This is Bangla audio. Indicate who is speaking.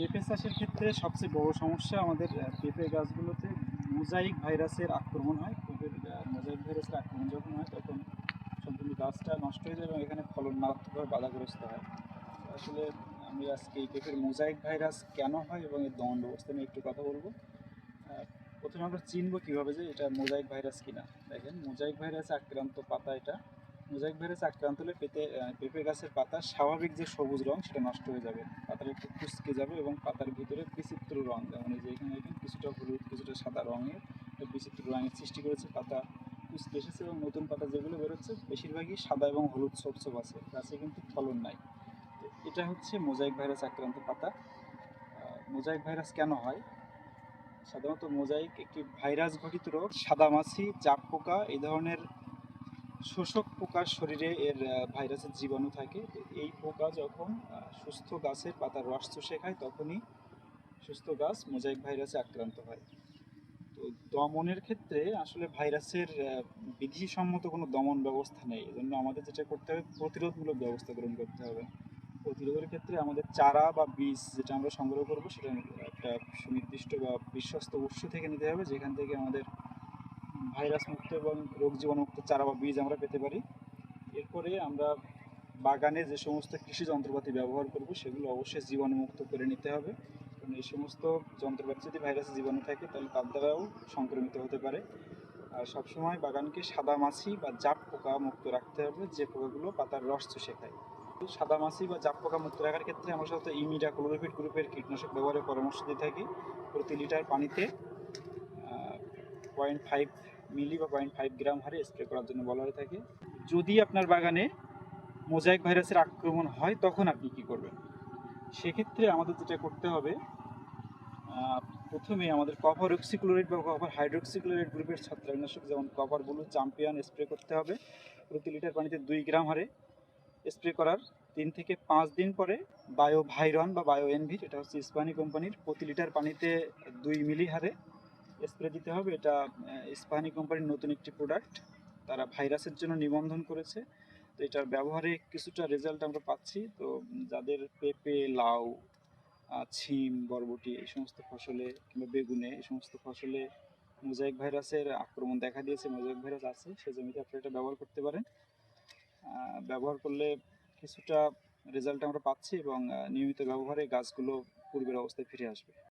Speaker 1: পেঁপে চাষের ক্ষেত্রে সবচেয়ে বড় সমস্যা আমাদের পেঁপে গাছগুলোতে মোজাইক ভাইরাসের আক্রমণ হয়। পেঁপের মোজাইক ভাইরাসের আক্রমণ যখন হয় তখন সম্পূর্ণ গাছটা নষ্ট হয়ে যায় এবং এখানে ফলন মারাত্মকভাবে বাধাগ্রস্ত হয়। আসলে আমি আজকে এই পেঁপের মোজাইক ভাইরাস কেন হয় এবং এর দমন ব্যবস্থা নিয়ে একটু কথা বলব। প্রথমে আমরা চিনবো কীভাবে যে এটা মোজাইক ভাইরাস কিনা। দেখেন, মোজাইক ভাইরাসে আক্রান্ত পাতা এটা। মোজাইক ভাইরাস আক্রান্ত হলে পেঁপে পেঁপে গাছের পাতা স্বাভাবিক যে সবুজ রং, সেটা নষ্ট হয়ে যাবে। পাতাটা একটু কুচকে যাবে এবং পাতার ভিতরে বিচিত্র রং, যেমন এই যে এখানে দেখেন কিছুটা হলুদ, কিছুটা সাদা রঙের বিচিত্র রঙের সৃষ্টি করেছে পাতা কুচকে এসেছে এবং নতুন পাতা যেগুলো বেরোচ্ছে, বেশিরভাগই সাদা এবং হলুদ ছোপ আছে, গাছে কিন্তু ফলন নাই। এটা হচ্ছে মোজাইক ভাইরাস আক্রান্ত পাতা। মোজাইক ভাইরাস কেন হয়? সাধারণত মোজাইক একটি ভাইরাস ঘটিত রোগ সাদামাছি চাপ পোকা, এই ধরনের শোষক পোকার শরীরে এর ভাইরাসের জীবাণু থাকে। এই পোকা যখন সুস্থ গাছের পাতার রস চুষে খায়, তখনই সুস্থ গাছ মোজাইক ভাইরাসে আক্রান্ত হয়। তো দমনের ক্ষেত্রে আসলে ভাইরাসের বিধিসম্মত কোনো দমন ব্যবস্থা নেই। এজন্য আমাদের যেটা করতে হবে, প্রতিরোধমূলক ব্যবস্থা গ্রহণ করতে হবে। প্রতিরোধের ক্ষেত্রে আমাদের চারা বা বীজ যেটা আমরা সংগ্রহ করব, সেটা একটা সুনির্দিষ্ট বা বিশ্বস্ত উৎস থেকে নিতে হবে, যেখান থেকে আমাদের ভাইরাস মুক্ত এবং রোগ জীবাণুমুক্ত চারা বা বীজ আমরা পেতে পারি। এরপরে আমরা বাগানে যে সমস্ত কৃষি যন্ত্রপাতি ব্যবহার করব, সেগুলো অবশ্যই জীবাণুমুক্ত করে নিতে হবে। কারণ এই সমস্ত যন্ত্রপাতি যদি ভাইরাসের জীবাণু থাকে, তাহলে তার দ্বারাও সংক্রমিত হতে পারে। আর সবসময় বাগানকে সাদা মাছি বা জাপ পোকা মুক্ত রাখতে হবে, যে পোকাগুলো পাতার রস চুষে খায়। সাদা মাছি বা জাপ পোকা মুক্ত রাখার ক্ষেত্রে আমরা সাধারণত ইমিডা ক্লোরোফিট গ্রুপের কীটনাশক ব্যবহারের পরামর্শ দিয়ে থাকি। প্রতি লিটার পানিতে পয়েন্ট ফাইভ মিলি বা পয়েন্ট ফাইভ গ্রাম হারে স্প্রে করার জন্য বলা হয়ে থাকে। যদি আপনার বাগানে মোজাইক ভাইরাসের আক্রমণ হয়, তখন আপনি কি করবেন? সেক্ষেত্রে আমাদের যেটা করতে হবে প্রথমে আমাদের কপার অক্সিক্লোরাইড বা কপার হাইড্রোক্সিক্লোরাইড গ্রুপের ছত্রাকনাশক, যেমন কপার ব্লু চ্যাম্পিয়ন স্প্রে করতে হবে। প্রতি লিটার পানিতে দুই গ্রাম হারে স্প্রে করার তিন থেকে পাঁচ দিন পরে বায়ো ভাইরন বা বায়ো এনভিট এটা হচ্ছে ইস্পানি কোম্পানির, প্রতি লিটার পানিতে দুই মিলি হারে স্প্রে দিতে হবে। এটা স্পানি কোম্পানির নতুন একটি প্রোডাক্ট তারা ভাইরাসের জন্য নিবন্ধন করেছে। তো এটার ব্যবহারে কিছুটা রেজাল্ট আমরা পাচ্ছি। তো যাদের পেঁপে, লাউ ছিম, বরবটি এই সমস্ত ফসলে কিংবা বেগুনে এই সমস্ত ফসলে মোজাইক ভাইরাসের আক্রমণ দেখা দিয়েছে, মোজাইক ভাইরাস আছে, সে জমিতে আপনি এটা ব্যবহার করতে পারেন। ব্যবহার করলে কিছুটা রেজাল্ট আমরা পাচ্ছি এবং নিয়মিত ব্যবহারে গাছগুলো পূর্বের অবস্থায় ফিরে আসবে।